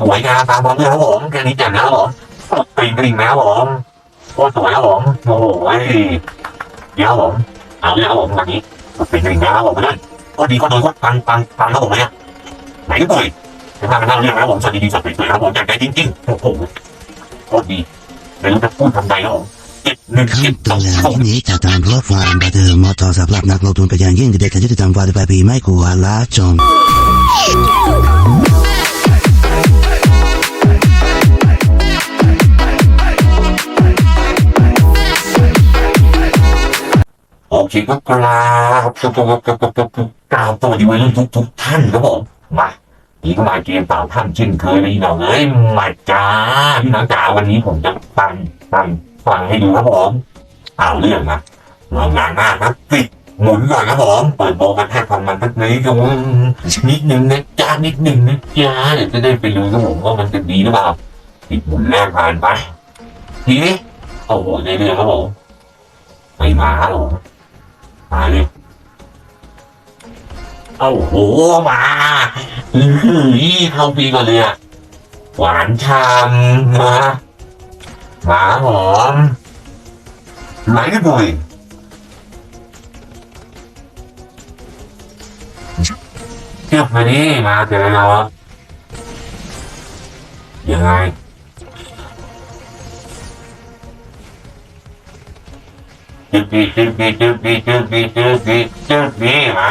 สวยงามตามความเรื่องครับผมแค่นี้แจ่มนะครับผมกริ่งกริ่งนะครับผมโคตรสวยครับผมโอ้โหเดี๋ยวผมเอาเลยครับผมวันนี้กริ่งกริ่งนะครับผมเพื่อนก็ดีก็โดนก็ปังปังปังครับผมเนี่ยไหนก็ต่อยจะพากันเล่าเรื่องนะครับผมสวัสดีดีสวัสดีสวยครับผมจากใจจริงๆโอ้โหโคตรดีไม่รู้จะพูดทำไงครับผมเจ็ดหนึ่งขั้เจ็นดตอนแรกสองนี้จะตามเพราะความบันเทิงมาะเจาะสำหรับนักลงทุนเป็นอย่างยิ่งเด็กอายุต่ำกว่า18ปีไม่ควรละจง โอเคก็กราบกราบกราบกราบกราบกราบกราบสวัสดีวัยรุ่นทุกทุกท่านครับผมมาอีก็มาเกมเปล่าท่านเช่นเคยนะพี่น้องเอ้ยมาจ้าพี่น้องจ๋าวันนี้ผมจะฟังฟังฟังให้ดูครับผมเอาเรื่องนะลองงานหน้าครับติดหมุนก่อนครับผมเปิดโบกันให้ฟังมันสักนิดก็นิดหนึ่งนะจ้านิดนึงนะจ้าเดี๋ยวจะได้ไปดูครับผมว่ามันจะดีหรือเปล่าติดหมุนแรกผ่านไปทีนี้โอ้โหได้เรื่องครับผมไม่มาครับผม มาเลยเอ้าโหมาอื้อเข้าปีก่อนเลยอะหวานชำมมาหมาหอมไหลกันหน่อยเทียบมาดิมาเจอเรายังไง จึกดีจึกดีจึกดีจึกดีจึกดีจึกดีมา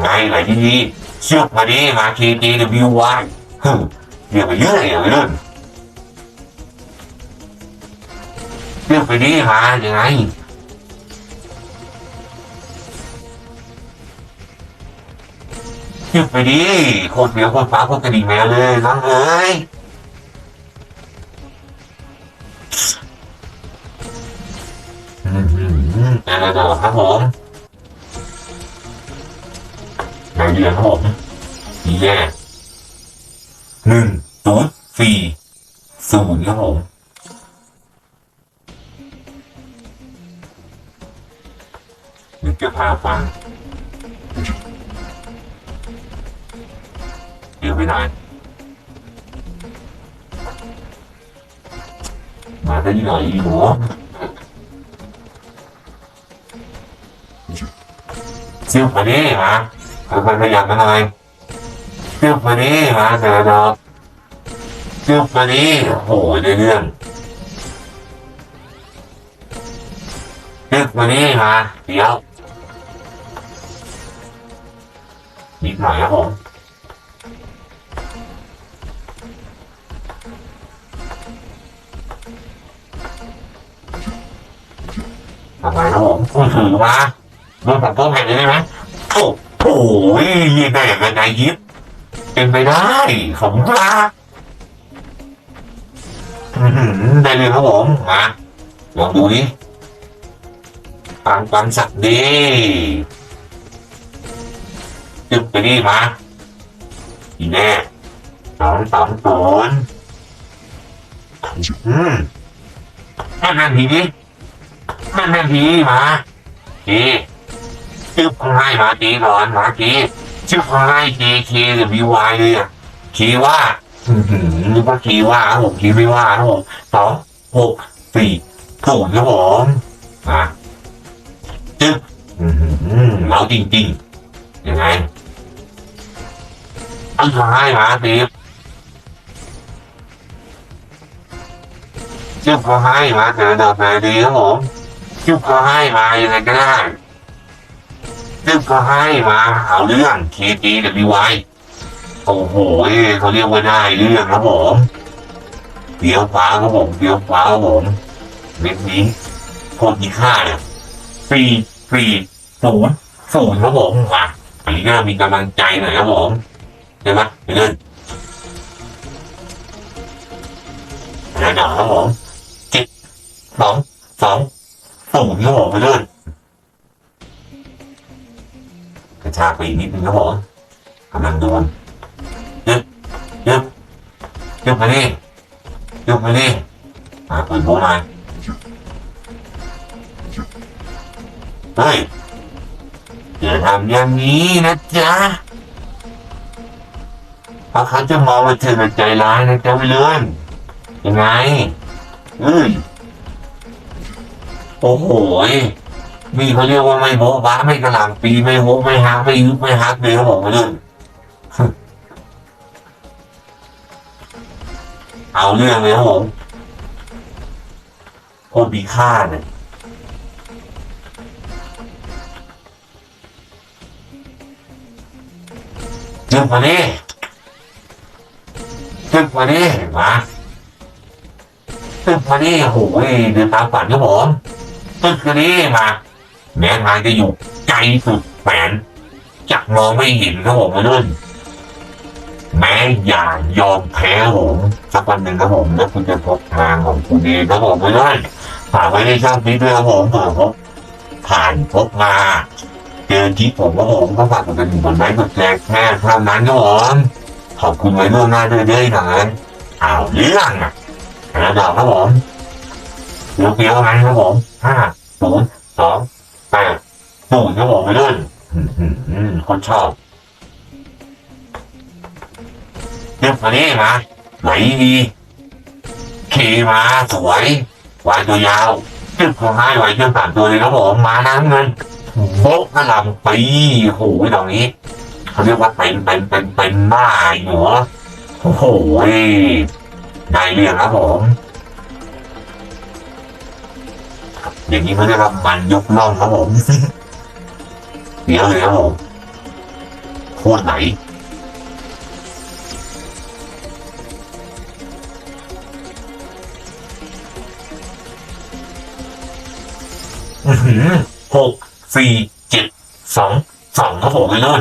ไงไหนที่นี่ชือกมาดิมา KTWY ฮึเรียกไปเยอะเลยเรื่อยเชือกไปดิมายังไงเชือกไปดิโคตรเบียวโคตรฟ้าโคตรกระดิ่งแมวเลยน้องเอ้ย ครับผมในเดือนครับผมมีแย่หนึ่งศูนย์สี่ศูนย์ครับผมนึกจะพาฟังเดี๋ยวไปไหนมาได้ที่ไงหน อีหนูเชื่อมาดิมามันพยายามมาหน่อยเชื่อมาดิมาเดี๋ยวเราเชื่อมาดิโอ้โหด้เรื่องเชื่อมาดิมาเดี๋ยวนิดหน่อยครับผมทำไมครับผมคุณถือมา โดนผมเพิ่มแผ่นได้ไหมโอ้โหยิงได้อย่างไรยิบเป็นไปได้ขอบคุณครับอื้อหือได้เลยครับผมมาลองดูดิปังปังสักดีจึ๊บไปดิมาอีแน่สองสองศูนย์อืมแม่นแม่นทีนี้แม่นแม่นทีมาที ชื่อพายมาตีก่อนมาตีชื่อพาย JK หรือ BY เลยอะคีว่าอือหือว่าคีว่าครับผมคีไม่ว่าครับผมสองหกสี่ศูนย์ครับผมมาจึ๊บอือหือเราจริงๆยังไงชื่อพายมาตีชื่อพายมาเจอดิมเลยดีครับผมชื่อพายมายังไงก็ได้ ซึ่งก็ให้มาเอาเรื่อง KGWY โอ้โหเขาเรียกว่าได้เรื่องครับผมเดียวฟ้าครับผมเดียวฟ้าครับผมเม็ดนี้โคตรมีค่าเนี่ยสี่สี่ศูนย์ศูนย์ครับผมมาอันนี้ก็มีกำลังใจหน่อยครับผมใช่ไหมไปเล่นแล้วเดี๋ยวครับผมเจ็ดสองสองศูนย์ครับผมไปเล่น ระชากไปอีกนิดนึงครับผมกำลังโดนยึบยึบยึบมาดิยึบมาดิมาปืนโบมาเฮ้ยอย่าทำอย่างนี้นะจ๊ะเพราะเขาจะมองว่าเธอเป็นใจร้ายนะเจ้าวิเลื่อนยังไงเอ้ยโอ้โหย นี่เขาเรียกว่าไม่โบ๊ะบ้าไม่กระหล่ำปีไม่โฮกไม่ฮักไม่ยึกไม่ฮักเลยครับผมวิเลื่อนเอาเรื่องเลยครับผมโคตรมีค่าเนี่ยจึกมาดิจึกมาดิมาจึกมาดิโอ้โหเดินตามฝันครับผมจึกมาดิมา แม้ทางจะอยู่ไกลสุดแสนจักมองไม่เห็นครับผมมาด้วยแม้อย่ายอมแพ้ผมสักวันหนึ่งครับผมแล้วคุณจะพบทางของคุณเองครับผมไม่ได้ฝากไว้ในช่องนี้ด้วยครับผมเผื่อพบผ่านพบมาเจอคลิปผมครับผมก็ฝากกดกระดิ่งกดไลค์กดแชร์แค่เท่านั้นครับผมขอบคุณไว้ล่วงหน้าด้วยด้วยนะเอาเรื่องอะแล้วดอกครับผมเดี๋ยวเพียวไหมครับผมห้าศูนย์สอง แปดศูนย์ครับผมไปด้วยอืมอืมอืมคนชอบเรียบมานี่มาไหลดีขี่มาสวยวายตัวยาวจึ๊บเขาให้ไว้เชื่อมสามตัวเลยครับผมมาน้ำเงินโบ๊ะกระหลำปีโอ้โหดอกนี้เขาเรียกว่าเป็นเป็นเป็นเป็นบ้าหัวโอ้โหได้เรื่องครับผม อย่างนี้เขาเรียกว่ามันยกล่องครับผมเดี๋ยวเลยครับผมโคตรไหนอื้อหือหกสี่เจ็ดสองสองครับผมไปเลย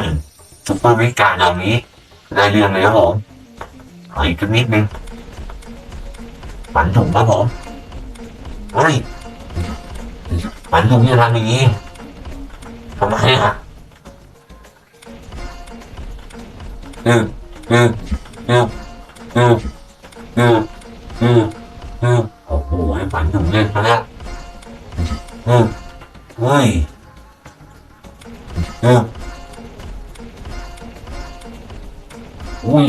ซุปเปอร์วิการเหล่านี้ได้เรื่องเลยครับผมเอาอีกสักนิดนึงฝันถุงครับผมเฮ้ย ฝันถุงที่ทำอย่างนี้ทำไมอะอืออืออืออืออืออืออือโอ้โหให้ฝันถุงเล่นะแล้วอืมเฮ้ยอืมอุ้ย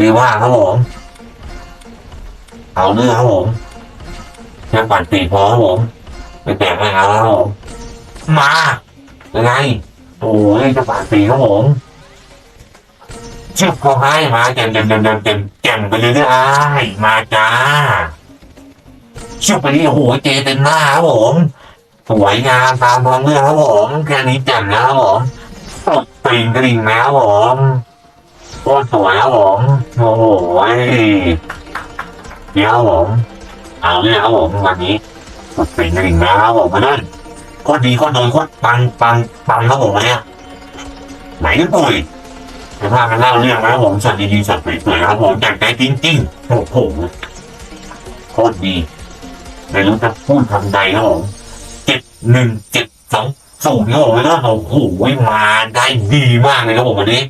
นี่ว่าครับผมเอาเรื่องครับผมแค่ปั่นปีกพอครับผมไม่แตกไม่เอาแล้วครับผมมายังไงโอ้ยจะปั่นปีกครับผมชิบเขาให้มาเต็มเต็มเต็มเต็มเต็มเต็มไปเลยได้มาจ้าชิบไปนี่โอ้โหเจเต็มหน้าครับผมสวยงามตามทองเรื่องครับผมแค่นี้แจ่มแล้วครับผมตกติงกระดิ่งแล้วครับผม โคตรสวยครับผมโอ้โหเดี๋ยวครับผมเอาเนี่ยครับผมวันนี้ตกติงกระดิ่งแล้วครับผมมาเล่นโคตรดีโคตรโดนโคตรปังปังปังครับผมวันเนี้ยไหนกันปุ๋ยเดี๋ยวพามาเล่าเรื่องนะครับผมสัตว์ดีๆสัตว์สวยๆครับผมจากใจจริงๆโอ้โหโคตรดีไม่รู้จะพูดคำใดครับผมเจ็ดหนึ่งเจ็ดสองศูนย์ครับผมแล้วโอ้โหมาได้ดีมากเลยครับผมวันนี้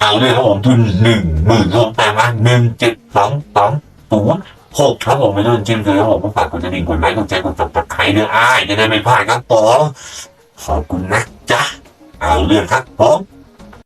เอาเลยครับผมทุนหนึ่งหมื่นรวมแต่มาหนึ่งเจ็ดสองสองศูนย์หกครับผมไม่ต้องเช่นเลยครับผมฝากกดกระดิ่งกดไลค์กดแชร์กดติดตามใครเนื้ออ้ายจะได้ไม่พลาดครับผมขอบคุณนะจ๊ะเอาเรื่องครับผม